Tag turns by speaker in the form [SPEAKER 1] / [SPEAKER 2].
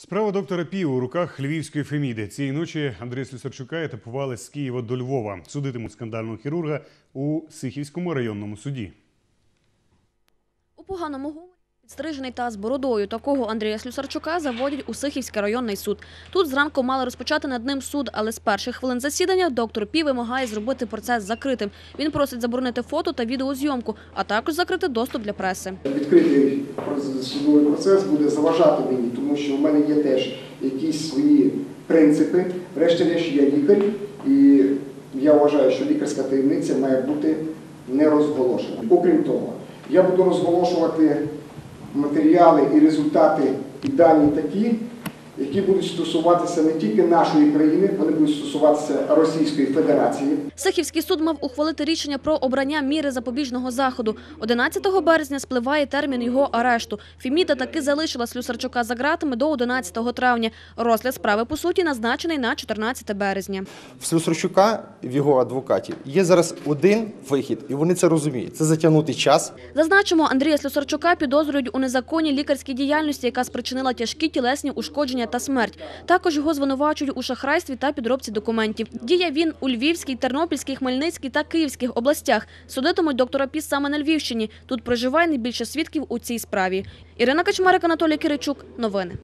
[SPEAKER 1] Справа доктора Пі у руках львівської феміди. Цієї ночі Андрія Слюсарчука етапували з Києва до Львова. Судитимуть скандального хірурга у Сихівському районному суді.
[SPEAKER 2] У поганому гуморі підстрижений та з бородою такого Андрія Слюсарчука заводять у Сихівський районний суд. Тут зранку мали розпочати над ним суд, але з перших хвилин засідання доктор Пі вимагає зробити процес закритим. Він просить заборонити фото та відеозйомку, а також закрити доступ для преси.
[SPEAKER 3] Відкритий судовий процес буде заважати мені, тому що в мене є теж якісь свої принципи. Врешті-решт я лікар, і я вважаю, що лікарська таємниця має бути не розголошена. Окрім того, я буду розголошувати матеріали і результати і дані такі, які будуть стосуватися не тільки нашої країни, вони будуть стосуватися Російської Федерації.
[SPEAKER 2] Сихівський суд мав ухвалити рішення про обрання міри запобіжного заходу. 11 березня спливає термін його арешту. Фіміда таки залишила Слюсарчука за ґратами до 11 травня. Розгляд справи, по суті, назначений на 14 березня.
[SPEAKER 4] В Слюсарчука, в його адвокатів, є зараз один вихід, і вони це розуміють. Це затягнути час.
[SPEAKER 2] Зазначимо, Андрія Слюсарчука підозрюють у незаконній лікарській діяльності, яка спричинила тяжкі тілесні ушкодження та смерть. Також його звинувачують у шахрайстві та підробці документів. Діє він у Львівській, Тернопільській, Хмельницькій та Київських областях. Судитимуть доктора Піс саме на Львівщині. Тут проживає найбільше свідків у цій справі. Ірина Качмарик, Анатолій Киричук. Новини.